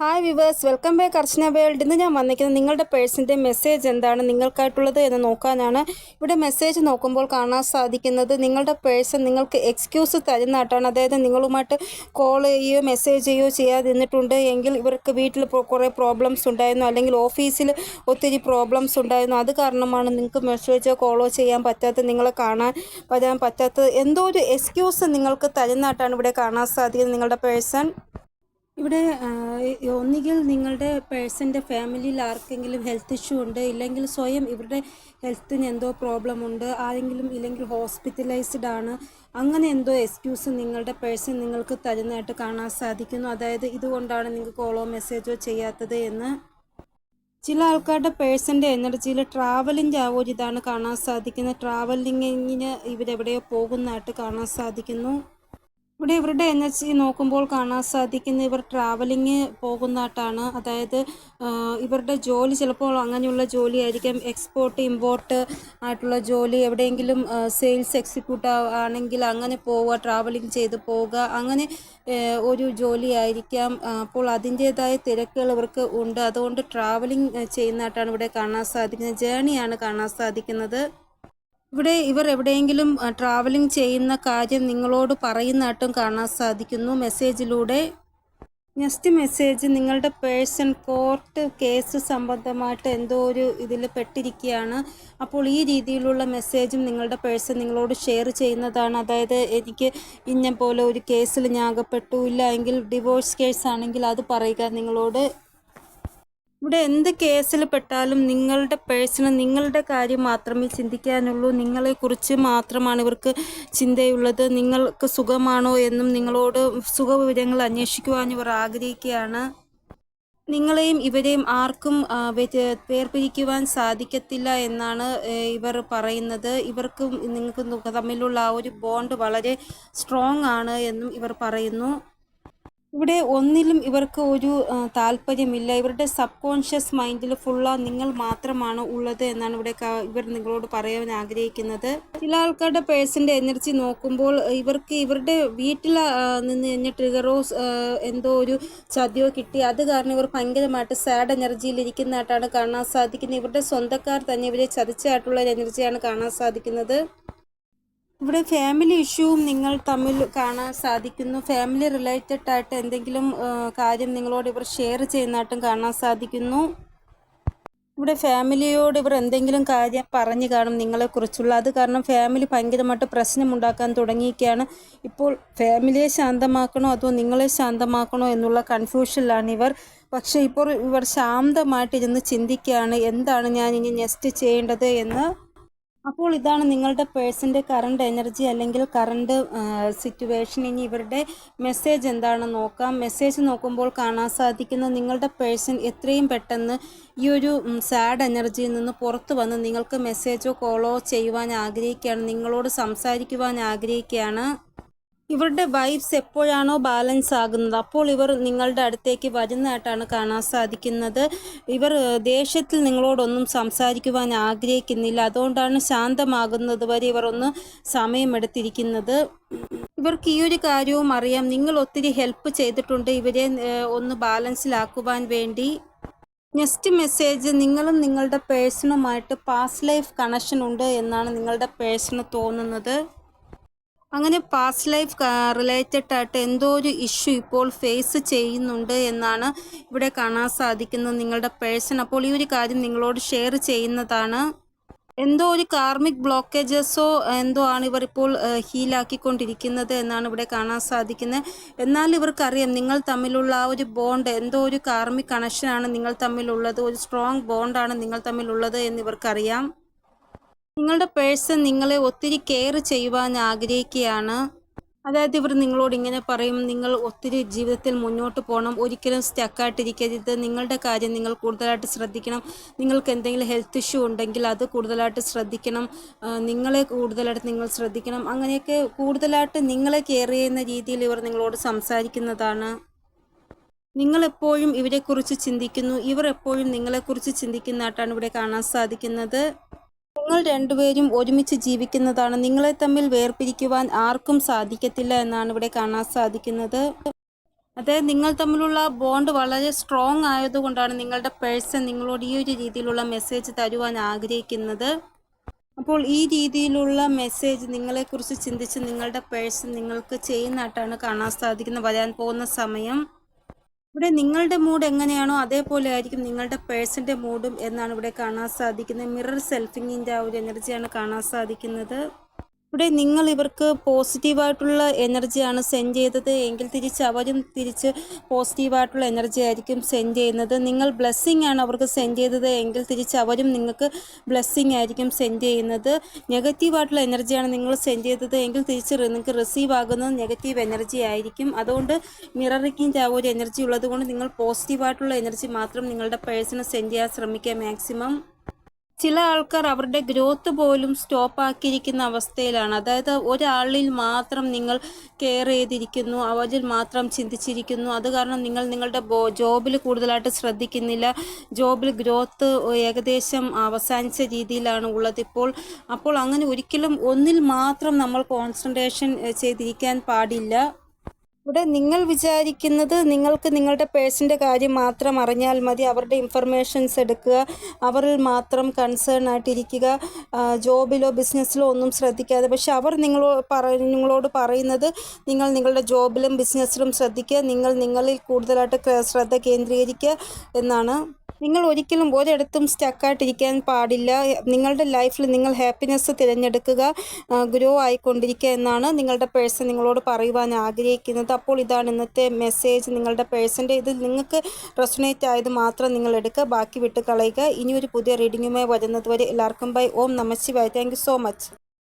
Hi viewers welcome back Archana world ഇന്ന് ഞാൻ വന്നിരിക്കുന്നത് നിങ്ങളുടെ പേഴ്സിന്റെ മെസ്സേജ് എന്താണ് നിങ്ങൾക്കായിട്ടുള്ളത് എന്ന് നോക്കാനാണ്. ഇവിടെ മെസ്സേജ് നോക്കുമ്പോൾ കാണാൻ സാധിക്കുന്നത് നിങ്ങളുടെ പേഴ്സൺ നിങ്ങൾക്ക് എക്സ്ക്യൂസ് തരുന്നതായിട്ടാണ്. അതായത് നിങ്ങളുമായിട്ട് കോൾ ചെയ്യുകയോ മെസ്സേജ് ചെയ്യുകയോ ചെയ്യാതിരുന്നിട്ടുണ്ട് എങ്കിൽ ഇവർക്ക് വീട്ടിൽ കുറേ പ്രോബ്ലംസ് ഉണ്ടായിരുന്നു. അല്ലെങ്കിൽ ഓഫീസിൽ ഒത്തിരി പ്രോബ്ലംസ് ഉണ്ടായിരുന്നു. അത് കാരണമാണ് നിങ്ങൾക്ക് മെസ്സേജോ കോളോ ചെയ്യാൻ പറ്റാത്ത നിങ്ങളെ കാണാൻ വരാൻ പറ്റാത്തത്. എന്തോ ഒരു എക്സ്ക്യൂസ് നിങ്ങൾക്ക് തരുന്നതായിട്ടാണ് ഇവിടെ കാണാൻ സാധിക്കുന്നത് നിങ്ങളുടെ പേഴ്സൺ. ഇവിടെ ഒന്നുകിൽ നിങ്ങളുടെ പേഴ്സന്റെ ഫാമിലിയിൽ ആർക്കെങ്കിലും ഹെൽത്ത് ഇഷ്യൂ ഉണ്ട് ഇല്ലെങ്കിൽ സ്വയം ഇവരുടെ ഹെൽത്തിന് എന്തോ പ്രോബ്ലം ഉണ്ട് ആരെങ്കിലും ഇല്ലെങ്കിൽ ഹോസ്പിറ്റലൈസ്ഡ് ആണ് അങ്ങനെ എന്തോ എക്സ്ക്യൂസ് നിങ്ങളുടെ പേഴ്സൺ നിങ്ങൾക്ക് തരുന്നതായിട്ട് കാണാൻ സാധിക്കുന്നു. അതായത് ഇതുകൊണ്ടാണ് നിങ്ങൾക്ക് കോളോ മെസ്സേജോ ചെയ്യാത്തത് എന്ന്. ചില ആൾക്കാരുടെ പേഴ്സന്റെ എനർജിയിൽ ട്രാവലിന്റെ ആ ഒരു ഇതാണ് കാണാൻ സാധിക്കുന്നത്. ട്രാവലിങ്ങിന് ഇവരെവിടെയോ പോകുന്നതായിട്ട് കാണാൻ സാധിക്കുന്നു. ഇവിടെ ഇവരുടെ എനർജി നോക്കുമ്പോൾ കാണാൻ സാധിക്കുന്ന ഇവർ ട്രാവലിങ് പോകുന്നതായിട്ടാണ്. അതായത് ഇവരുടെ ജോലി ചിലപ്പോൾ അങ്ങനെയുള്ള ജോലി ആയിരിക്കും. എക്സ്പോർട്ട് ഇമ്പോർട്ട് ആയിട്ടുള്ള ജോലി എവിടെയെങ്കിലും സെയിൽസ് എക്സിക്യൂട്ട് ആണെങ്കിൽ അങ്ങനെ പോവുക ട്രാവലിംഗ് ചെയ്ത് പോവുക അങ്ങനെ ഒരു ജോലി ആയിരിക്കാം. അപ്പോൾ അതിന്റേതായ തിരക്കുകൾ ഇവർക്ക് ഉണ്ട്. അതുകൊണ്ട് ട്രാവലിംഗ് ചെയ്യുന്നതായിട്ടാണ് ഇവിടെ കാണാൻ സാധിക്കുന്നത്. ജേണിയാണ് കാണാൻ സാധിക്കുന്നത്. ഇവിടെ ഇവർ എവിടെയെങ്കിലും ട്രാവലിംഗ് ചെയ്യുന്ന കാര്യം നിങ്ങളോട് പറയുന്നതായിട്ടും കാണാൻ സാധിക്കുന്നു. മെസ്സേജിലൂടെ നെക്സ്റ്റ് മെസ്സേജ് നിങ്ങളുടെ പേഴ്സൺ കോർട്ട് കേസ് സംബന്ധമായിട്ട് എന്തോ ഒരു ഇതിൽ പെട്ടിരിക്കുകയാണ്. അപ്പോൾ ഈ രീതിയിലുള്ള മെസ്സേജും നിങ്ങളുടെ പേഴ്സൺ നിങ്ങളോട് ഷെയർ ചെയ്യുന്നതാണ്. അതായത് എനിക്ക് ഇന്ന പോലെ ഒരു കേസിൽ ഞാൻ അകപ്പെട്ടു. ഇല്ല എങ്കിൽ ഡിവോഴ്സ് കേസ് ആണെങ്കിൽ അത് പറയുക നിങ്ങളോട്. ഇവിടെ എന്ത് കേസിൽ പെട്ടാലും നിങ്ങളുടെ പേഴ്സണൽ നിങ്ങളുടെ കാര്യം മാത്രമേ ചിന്തിക്കാനുള്ളൂ. നിങ്ങളെക്കുറിച്ച് മാത്രമാണ് ഇവർക്ക് ചിന്തയുള്ളത്. നിങ്ങൾക്ക് സുഖമാണോ എന്നും നിങ്ങളോട് സുഖവിവരങ്ങൾ അന്വേഷിക്കുവാൻ ഇവർ ആഗ്രഹിക്കുകയാണ്. നിങ്ങളെയും ഇവരെയും ആർക്കും വേർപിരിക്കുവാൻ സാധിക്കത്തില്ല എന്നാണ് ഇവർ പറയുന്നത്. ഇവർക്കും നിങ്ങൾക്ക് തമ്മിലുള്ള ആ ഒരു ബോണ്ട് വളരെ സ്ട്രോങ് ആണ് എന്നും ഇവർ പറയുന്നു. ഇവിടെ ഒന്നിലും ഇവർക്ക് ഒരു താല്പര്യമില്ല. ഇവരുടെ സബ് കോൺഷ്യസ് മൈൻഡിൽ ഫുള്ള നിങ്ങൾ മാത്രമാണ് ഉള്ളത് എന്നാണ് ഇവിടെ ഇവർ നിങ്ങളോട് പറയാൻ ആഗ്രഹിക്കുന്നത്. ചില ആൾക്കാരുടെ പേഴ്സന്റെ എനർജി നോക്കുമ്പോൾ ഇവർക്ക് ഇവരുടെ വീട്ടിൽ നിന്ന് കഴിഞ്ഞ ട്രിഗറോ എന്തോ ഒരു ചതിയോ കിട്ടി. അത് കാരണം ഇവർ ഭയങ്കരമായിട്ട് സാഡ് എനർജിയിൽ ഇരിക്കുന്നതായിട്ടാണ് കാണാൻ സാധിക്കുന്നത്. ഇവരുടെ സ്വന്തക്കാർ തന്നെ ഇവരെ ചതിച്ചായിട്ടുള്ള ഒരു എനർജിയാണ് കാണാൻ സാധിക്കുന്നത്. ഇവിടെ ഫാമിലി ഇഷ്യൂവും നിങ്ങൾ തമ്മിൽ കാണാൻ സാധിക്കുന്നു. ഫാമിലി റിലേറ്റഡ് ആയിട്ട് എന്തെങ്കിലും കാര്യം നിങ്ങളോട് ഇവർ ഷെയർ ചെയ്യുന്നതായിട്ടും കാണാൻ സാധിക്കുന്നു. ഇവിടെ ഫാമിലിയോട് ഇവർ എന്തെങ്കിലും കാര്യം പറഞ്ഞു കാണും നിങ്ങളെക്കുറിച്ചുള്ള അത് കാരണം ഫാമിലി ഭയങ്കരമായിട്ട് പ്രശ്നമുണ്ടാക്കാൻ തുടങ്ങിയിരിക്കുകയാണ്. ഇപ്പോൾ ഫാമിലിയെ ശാന്തമാക്കണോ അതോ നിങ്ങളെ ശാന്തമാക്കണോ എന്നുള്ള കൺഫ്യൂഷനിലാണ് ഇവർ. പക്ഷേ ഇപ്പോൾ ഇവർ ശാന്തമായിട്ടിരുന്ന് ചിന്തിക്കുകയാണ്. എന്താണ് ഞാൻ ഇനി നെക്സ്റ്റ് ചെയ്യേണ്ടത് എന്ന് അപ്പോൾ ഇതാണ് നിങ്ങളുടെ പേഴ്സിന്റെ കറണ്ട് എനർജി അല്ലെങ്കിൽ കറണ്ട് സിറ്റുവേഷൻ ഇനി ഇവരുടെ മെസ്സേജ് എന്താണെന്ന് നോക്കാം. മെസ്സേജ് നോക്കുമ്പോൾ കാണാൻ സാധിക്കുന്ന നിങ്ങളുടെ പേഴ്സൺ എത്രയും പെട്ടെന്ന് ഈ ഒരു സാഡ് എനർജിയിൽ നിന്ന് പുറത്തു വന്ന് നിങ്ങൾക്ക് മെസ്സേജോ കോളോ ചെയ്യുവാൻ ആഗ്രഹിക്കുകയാണ്. നിങ്ങളോട് സംസാരിക്കുവാൻ ആഗ്രഹിക്കുകയാണ്. ഇവരുടെ വൈബ്സ് എപ്പോഴാണോ ബാലൻസ് ആകുന്നത്? അപ്പോൾ ഇവർ നിങ്ങളുടെ അടുത്തേക്ക് വരുന്നതായിട്ടാണ് കാണാൻ സാധിക്കുന്നത്. ഇവർ ദേഷ്യത്തിൽ നിങ്ങളോടൊന്നും സംസാരിക്കുവാൻ ആഗ്രഹിക്കുന്നില്ല. അതുകൊണ്ടാണ് ശാന്തമാകുന്നത് വരെ ഇവർ ഒന്ന് സമയമെടുത്തിരിക്കുന്നത് ഇവർക്ക് ഈ ഒരു കാര്യവും അറിയാം. നിങ്ങൾ ഒത്തിരി ഹെൽപ്പ് ചെയ്തിട്ടുണ്ട് ഇവരെ ഒന്ന് ബാലൻസിലാക്കുവാൻ വേണ്ടി. നെക്സ്റ്റ് മെസ്സേജ് നിങ്ങളും നിങ്ങളുടെ പേഴ്സണുമായിട്ട് പാസ്റ്റ് ലൈഫ് കണക്ഷൻ ഉണ്ട് എന്നാണ് നിങ്ങളുടെ പേഴ്സണ് തോന്നുന്നത്. അങ്ങനെ പാസ്റ്റ് ലൈഫ് റിലേറ്റഡ് ആയിട്ട് എന്തോ ഒരു ഇഷ്യൂ ഇപ്പോൾ ഫേസ് ചെയ്യുന്നുണ്ട് എന്നാണ് ഇവിടെ കാണാൻ സാധിക്കുന്നത് നിങ്ങളുടെ പേഴ്സൺ അപ്പോൾ ഈ ഒരു കാര്യം നിങ്ങളോട് ഷെയർ ചെയ്യുന്നതാണ്. എന്തോ ഒരു കാർമിക് ബ്ലോക്കേജസോ എന്തോ ആണ് ഇവർ ഇപ്പോൾ ഹീലാക്കിക്കൊണ്ടിരിക്കുന്നത് എന്നാണ് ഇവിടെ കാണാൻ സാധിക്കുന്നത്. എന്നാൽ ഇവർക്കറിയാം നിങ്ങൾ തമ്മിലുള്ള ആ ഒരു ബോണ്ട് എന്തോ ഒരു കാർമിക് കണക്ഷനാണ് നിങ്ങൾ തമ്മിലുള്ളത് ഒരു സ്ട്രോങ് ബോണ്ടാണ് നിങ്ങൾ തമ്മിലുള്ളത് എന്ന് ഇവർക്കറിയാം. നിങ്ങളുടെ പേഴ്സൺ നിങ്ങളെ ഒത്തിരി കെയർ ചെയ്യുവാൻ ആഗ്രഹിക്കുകയാണ്. അതായത് ഇവർ നിങ്ങളോട് ഇങ്ങനെ പറയും നിങ്ങൾ ഒത്തിരി ജീവിതത്തിൽ മുന്നോട്ട് പോകണം ഒരിക്കലും സ്റ്റക്കായിട്ടിരിക്കരുത് നിങ്ങളുടെ കാര്യം നിങ്ങൾ കൂടുതലായിട്ട് ശ്രദ്ധിക്കണം. നിങ്ങൾക്ക് എന്തെങ്കിലും ഹെൽത്ത് ഇഷ്യൂ ഉണ്ടെങ്കിൽ അത് കൂടുതലായിട്ട് ശ്രദ്ധിക്കണം. നിങ്ങളെ കൂടുതലായിട്ട് നിങ്ങൾ ശ്രദ്ധിക്കണം. അങ്ങനെയൊക്കെ കൂടുതലായിട്ട് നിങ്ങളെ കെയർ ചെയ്യുന്ന രീതിയിൽ ഇവർ നിങ്ങളോട് സംസാരിക്കുന്നതാണ്. നിങ്ങളെപ്പോഴും ഇവരെക്കുറിച്ച് ചിന്തിക്കുന്നു. ഇവർ എപ്പോഴും നിങ്ങളെക്കുറിച്ച് ചിന്തിക്കുന്നതായിട്ടാണ് ഇവിടെ കാണാൻ സാധിക്കുന്നത്. നിങ്ങൾ രണ്ടുപേരും ഒരുമിച്ച് ജീവിക്കുന്നതാണ്. നിങ്ങളെ തമ്മിൽ വേർപിരിക്കുവാൻ ആർക്കും സാധിക്കത്തില്ല എന്നാണ് ഇവിടെ കാണാൻ സാധിക്കുന്നത്. അതായത് നിങ്ങൾ തമ്മിലുള്ള ബോണ്ട് വളരെ സ്ട്രോങ് ആയതുകൊണ്ടാണ് നിങ്ങളുടെ പേഴ്സൺ നിങ്ങളോട് ഈ ഒരു രീതിയിലുള്ള മെസ്സേജ് തരുവാൻ ആഗ്രഹിക്കുന്നത്. അപ്പോൾ ഈ രീതിയിലുള്ള മെസ്സേജ് നിങ്ങളെക്കുറിച്ച് ചിന്തിച്ച് നിങ്ങളുടെ പേഴ്സൺ നിങ്ങൾക്ക് ചെയ്യുന്നതായിട്ടാണ് കാണാൻ സാധിക്കുന്നത്. വരാൻ പോകുന്ന സമയം. ഇവിടെ നിങ്ങളുടെ മൂഡ് എങ്ങനെയാണോ അതേപോലെ ആയിരിക്കും നിങ്ങളുടെ പേഴ്സന്റെ മൂഡും എന്നാണ് ഇവിടെ കാണാൻ സാധിക്കുന്നത്. മിറർ സെൽഫിങ്ങിന്റെ ആ ഒരു എനർജിയാണ് കാണാൻ സാധിക്കുന്നത്. ഇവിടെ നിങ്ങൾ ഇവർക്ക് പോസിറ്റീവായിട്ടുള്ള എനർജിയാണ് സെൻഡ് ചെയ്തത്. എങ്കിൽ തിരിച്ച് അവരും തിരിച്ച് പോസിറ്റീവായിട്ടുള്ള എനർജി ആയിരിക്കും സെൻഡ് ചെയ്യുന്നത്. നിങ്ങൾ ബ്ലെസ്സിങ് ആണ് അവർക്ക് സെൻഡ് ചെയ്തത്. എങ്കിൽ തിരിച്ച് അവരും നിങ്ങൾക്ക് ബ്ലെസ്സിങ് ആയിരിക്കും സെൻഡ് ചെയ്യുന്നത്. നെഗറ്റീവായിട്ടുള്ള എനർജിയാണ് നിങ്ങൾ സെൻഡ് ചെയ്തത്. എങ്കിൽ തിരിച്ച് നിങ്ങൾക്ക് റിസീവ് ആകുന്നത് നെഗറ്റീവ് എനർജി ആയിരിക്കും. അതുകൊണ്ട് മിററിക്കിന്റെ ആ ഒരു എനർജി ഉള്ളതുകൊണ്ട് നിങ്ങൾ പോസിറ്റീവായിട്ടുള്ള എനർജി മാത്രം നിങ്ങളുടെ പേഴ്സണ് സെൻഡ് ചെയ്യാൻ ശ്രമിക്കുക മാക്സിമം ചില ആൾക്കാർ അവരുടെ ഗ്രോത്ത് പോലും സ്റ്റോപ്പ് ആക്കിയിരിക്കുന്ന അവസ്ഥയിലാണ്. അതായത് ഒരാളിൽ മാത്രം നിങ്ങൾ കെയർ ചെയ്തിരിക്കുന്നു അവരിൽ മാത്രം ചിന്തിച്ചിരിക്കുന്നു. അത് കാരണം നിങ്ങൾ നിങ്ങളുടെ ജോബിൽ കൂടുതലായിട്ട് ശ്രദ്ധിക്കുന്നില്ല. ജോബിൽ ഗ്രോത്ത് ഏകദേശം അവസാനിച്ച രീതിയിലാണ് ഉള്ളത് ഇപ്പോൾ. അപ്പോൾ അങ്ങനെ ഒരിക്കലും ഒന്നിൽ മാത്രം നമ്മൾ കോൺസെൻട്രേഷൻ ചെയ്തിരിക്കാൻ പാടില്ല. ഇവിടെ നിങ്ങൾ വിചാരിക്കുന്നത് നിങ്ങൾക്ക് നിങ്ങളുടെ പേഴ്സന്റെ കാര്യം മാത്രം അറിഞ്ഞാൽ മതി അവരുടെ ഇൻഫർമേഷൻസ് എടുക്കുക അവരിൽ മാത്രം കൺസേൺ ആയിട്ടിരിക്കുക ജോബിലോ ബിസിനസ്സിലോ ഒന്നും ശ്രദ്ധിക്കാതെ. പക്ഷെ അവർ നിങ്ങളോ പറ നിങ്ങളോട് പറയുന്നത് നിങ്ങൾ നിങ്ങളുടെ ജോബിലും ബിസിനസ്സിലും ശ്രദ്ധിക്കുക നിങ്ങൾ നിങ്ങളിൽ കൂടുതലായിട്ട് ശ്രദ്ധ കേന്ദ്രീകരിക്കുക എന്നാണ് നിങ്ങൾ ഒരിക്കലും ഒരിടത്തും സ്റ്റക്കായിട്ടിരിക്കാൻ പാടില്ല. നിങ്ങളുടെ ലൈഫിൽ നിങ്ങൾ ഹാപ്പിനെസ് തിരഞ്ഞെടുക്കുക ഗ്രോ ആയിക്കൊണ്ടിരിക്കുക എന്നാണ് നിങ്ങളുടെ പേഴ്സൺ നിങ്ങളോട് പറയുവാൻ ആഗ്രഹിക്കുന്നത്. അപ്പോൾ ഇതാണ് ഇന്നത്തെ മെസ്സേജ് നിങ്ങളുടെ പേഴ്സന്റെ ഇത് നിങ്ങൾക്ക് റെസൊണേറ്റ് ആയത് മാത്രം നിങ്ങൾ എടുക്കുക ബാക്കി വിട്ട് കളയുക. ഇനി ഒരു പുതിയ റീഡിങ്ങുമായി വരുന്നതുവരെ എല്ലാവർക്കും ബൈ ഓം നമശിവായ താങ്ക് സോ മച്ച്